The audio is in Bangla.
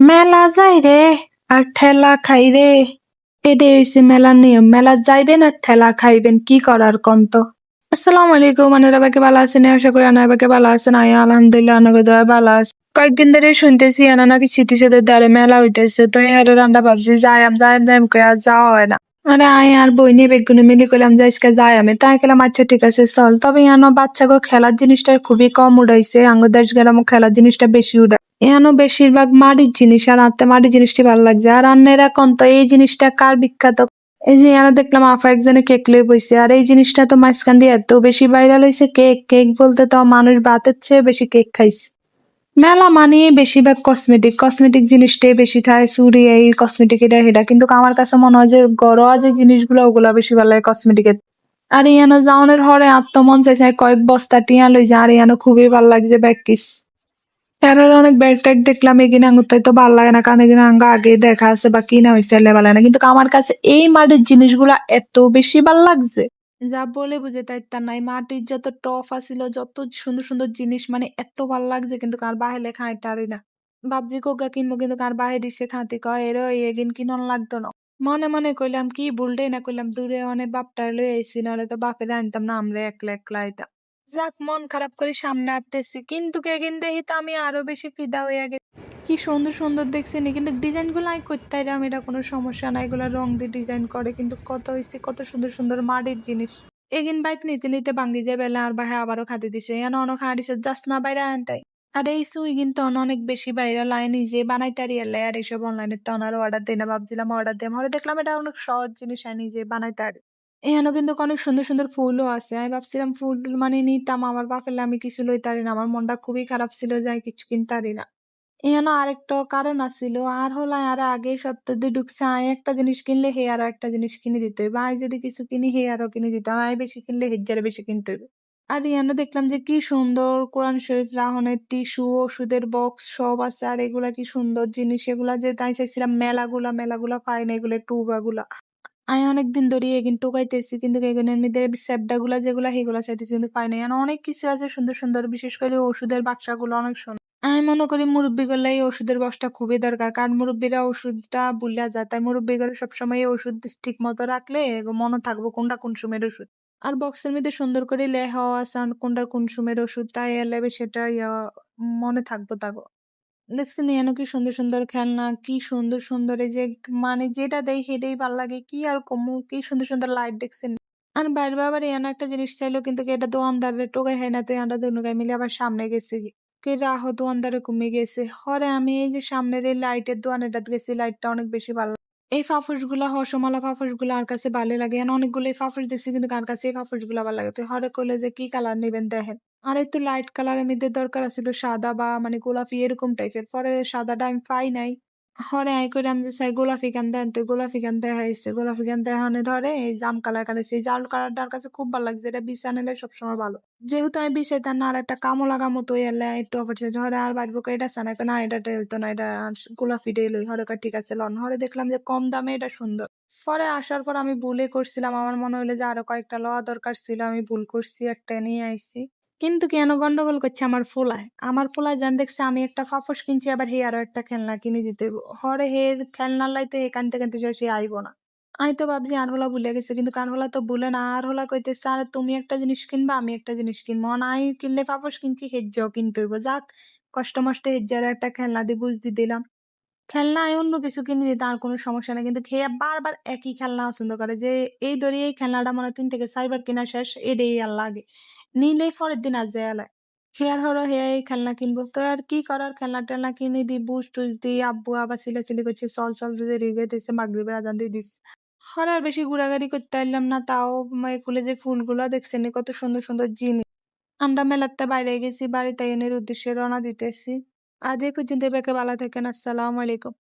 মেলা যাই রে আর ঠেলা খাই রে। এটাই হইছে মেলার নিয়ম। মেলা যাইবেন আর ঠেলা খাইবেন, কি করার কন্ত আসসালামু আলাইকুম, আনারা বাকে ভালো আছেন? আশা করি আনারা বাকে ভালো আছেন। আয় আলহামদুলিল্লাহ আনাকে দয়া ভালো আছে। কয়েকদিন ধরে শুনতেছি আনা নাকি স্মৃতি সাথে দ্বারে মেলা হইতেছে। তো এর রান্না ভাবছি, যাই আম, যাই যাই করে আর যাওয়া হয় না। আরে আয়, আর বই নিয়ে বেগুনে মিলি করলাম যে আজকে যাই আমি। তাই গেলাম আচ্ছা ঠিক আছে, চল। তবে ইয়ানো বাচ্চাকে খেলার জিনিসটা খুবই কম উড়াইছে। আঙ্গুর দেশ গেলাম, খেলার জিনিসটা বেশি উড়াই এখানো বেশিরভাগ মাটির জিনিস আর আনতে মাটির জিনিসটি ভালো লাগছে। আর আন্নেরা কোন তো এই জিনিসটা কার বিখ্যাত? এই যে এখানে দেখলাম আফা একজনে কেক লয়ে বইছে, আর এই জিনিসটা তো মাঝখান দিয়ে এত বেশি ভাইরাল হয়েছে কেক কেক বলতে তো মানুষ বাতের চেয়ে বেশি কেক খাইছে। মেলা মানিয়ে বেশিরভাগ কসমেটিক কসমেটিক জিনিসটাই বেশি থাকে, চুরি, এই কসমেটিক এটা, সেটা। কিন্তু আমার কাছে মনে হয় যে ঘরোয়া যে জিনিসগুলো, ওগুলা বেশি ভালো লাগে কসমেটিকের আর ইয়ানো যাওনের হরে আত্মমন চাইছে, কয়েক বস্তা টিয়া লই যা আর ইয়ানো খুবই ভালো লাগছে ব্যাগ কিস অনেক ব্যাগ ট্যাগ দেখলাম এগিনে আঙুরটাই তো ভালো লাগে না, কারণ এগিনে আঙ্গ আগে দেখা আছে বা কিনা হয়েছে ভালো লাগে না। কিন্তু আমার কাছে এই মাটির জিনিসগুলা এত বেশি ভালো লাগছে। যা বলে বুঝে তাই তা নাই মাটির যত টফ আছিল, যত সুন্দর সুন্দর জিনিস মানে এত ভালো লাগছে, কিন্তু কার বাহিলে খাইতে পারি না। ভাবছি কোকা কিনবো, কিন্তু কার বাহে দিছে খাতে কয়, এর এগিন কিনন লাগতো না। মনে মনে কইলাম, কি ভুলটাই না কইলাম, দূরে অনেক বাপটার লই আইছি নাহলে তো বাপের আনতাম না, আমরা একলা একলা আইতাম। যাক, মন খারাপ করে সামনে আটতেছি কিন্তু কেগিন দেখি তো আমি আরও বেশি ফিদা হয়ে গেছি। কি সুন্দর সুন্দর দেখছি নি কিন্তু ডিজাইনগুলো আমি করতে আমি, এটা কোনো সমস্যা নাই। এগুলো রং দিয়ে ডিজাইন করে, কিন্তু কত হয়েছে কত সুন্দর সুন্দর মাটির জিনিস। এগিন বাইত নিতে নিতে ভাঙ্গি যায় বেলা, আর বাহে আবারও খাতে দিছে। এন অনেক হাঁড়িছে যাস না বাইরে আনতাই আর এই সুই কিন্তু অনেক বেশি বাইরে লাই নিজে বানাইতারি এলে। আর এইসব অনলাইনে তো অনার অর্ডার দিই না, ভাবছিলাম অর্ডার দিই। হলে দেখলাম এটা অনেক সহজ জিনিস আর নিজে বানাইতারি। এখানেও কিন্তু অনেক সুন্দর সুন্দর ফুলও আছে। আমি ভাবছিলাম ফুল মানে নিতাম, আমার বাপেলে আমি কিছু লইতারি না, আমার মনটা খুবই খারাপ ছিল যে আমি কিছু কিনতারি না। এখানে আরেকটা কারণ আছিল, আর হলো আর আগে সপ্তাহে ঢুকছে আয় একটা জিনিস কিনলে হে আরও একটা জিনিস কিনে দিতে হইবে। আয় যদি কিছু কিনি, হে আরও কিনে দিতে হবে আয় বেশি কিনলে হেজারে বেশি কিনতে হইবে। আর ইয়ানো দেখলাম যে কি সুন্দর কোরআন শরীফ রাহনের টিস্যু, ওষুধের বক্স সব আছে, আর এগুলা কি সুন্দর জিনিস। এগুলা যে তাই চাইছিলাম মেলাগুলা মেলাগুলা পাই না, এগুলো টুবাগুলা। আমি অনেকদিন ধরে এগিন টোকাইতেছি কিন্তু এগুনের মধ্যে স্যাপডা গুলা যেগুলা সেগুলা চাইতেছি। কিন্তু পাই নাই অনেক কিছু আছে সুন্দর সুন্দর, বিশেষ করে ওষুধের বাক্সাগুলো অনেক সুন্দর আমি মনে করি মুরব্বী করলে এই ওষুধের বক্সটা খুবই দরকার। কারণ মুরব্বীরা ওষুধটা ভুলিয়া যায়। তাই মুরব্বী করে সবসময় এই ওষুধ ঠিক মতো রাখলে মনে থাকব কোনটা কোন সময়ের ওষুধ। আর বক্সের মধ্যে সুন্দর করে আছে, আর কোনটা কোন সময়ের ওষুধ, তাই এলে সেটা মনে থাকব তাগো। দেখছেন এনো কি সুন্দর সুন্দর খেলনা, কি সুন্দর সুন্দর এই যে মানে যেটা দেয় সেটাই ভালো লাগে, কি আর কমু, কি সুন্দর সুন্দর লাইট দেখছেন। আর বাইরে আবার এন একটা জিনিস চাইলো কিন্তু এটা দোকানদারে টোকাই হয় না, তো আমরা দুনুকাই মিলে আবার সামনে গেছি। কে রাহ দোকানদারে কমে গেছে। হরে আমি এই যে সামনের এই লাইটের দোকানেটা গেছি লাইটটা অনেক বেশি ভালো এই ফাফুসগুলা হসমালা ফাফুসগুলা আর কাছে ভালো লাগে? অনেকগুলো ফাফুস দেখছি কিন্তু কার কাছে এই ফাফুসগুলা ভালো লাগে? তো হরে কইলে যে কি কালার নেবেন দেখেন। আর একটু লাইট কালারের মধ্যে দরকার ছিল সাদা বা মানে গোলাপি এরকম টাইপের পরে সাদাটা আমি পাই নাই। হরে আই কইরাম যে চাই গোলাপি কান দেন, তো গোলাপি কান দেখা হয়েছে। গোলাপি কান দেখানে ধরে এই জাম কালার কান সেই জাল কালারটার কাছে খুব ভালো লাগছে, এটা বিছা নিলে সবসময় ভালো। যেহেতু আমি বিছাইতাম না, আর একটা কামো লাগা মতো এলে একটু অপরছে ধরে আর বাড়ির বুকে এটা সানা না, এটা হইতো না, এটা গোলাপি ডে লই হরে ঠিক আছে, লন। হরে দেখলাম যে কম দামে এটা সুন্দর। পরে আসার পর আমি ভুলে করছিলাম। আমার মনে হইল যে আরও কয়েকটা লওয়া দরকার ছিল, আমি ভুল করছি, একটা নিয়ে আইছি। কিন্তু কেন গন্ডগোল করছে আমার ফোলায় আমার ফোলায় জান দেখছে আমি একটা ফাফস কিনছি, আবার হে আরও একটা খেলনা কিনে দিতে। হরে হে খেলনার লাইতে হে কানতে কানতে সে আইব না। আমি তো ভাবছি আর হলা ভুলে গেছে, কিন্তু কান হলা তো ভুলে না আর হলা কইতেছে, আরে তুমি একটা জিনিস কিনবা, আমি একটা জিনিস কিনবো। নাই কিনলে ফাফস কিনছি হেজ্জাও কিনতে হইব। যাক, কষ্ট মষ্ট হেজ্জার একটা খেলনা দিয়ে বুঝ দিয়ে দিলাম। খেলনা আমি অন্য কিছু কিনে দিতে আর কোনো সমস্যা নাই, কিন্তু খেয়ে বারবার একই খেলনা পছন্দ করে যে, এই ধরি এই খেলনাটা মনে তিন থেকে চারবার কেনা শেষ, এটাই আর লাগে। নিলেই পরের দিন আর যায় আলায়। হেয়ার হলো হেয়ার খেলনা কিনবো। তো আর কি করার? খেলনা টেলনা কিনে দিই বুস টুস দিই আব্বু আবার চিলাচিলি করছে, চল চল দিয়ে রিগে দিচ্ছে মাগরিবের আজান দিয়ে দিস। হর আর বেশি ঘোরাঘুরি করতে পারলাম না, তাও খুলে যে ফুলগুলো দেখছেন কত সুন্দর সুন্দর জিনিস। আমরা মেলাতে বাইরে গেছি, বাড়িতে এনের উদ্দেশ্যে রওনা দিতেছি। আজ এই পর্যন্ত বেকে ভালো থাকেন, আসসালামু আলাইকুম।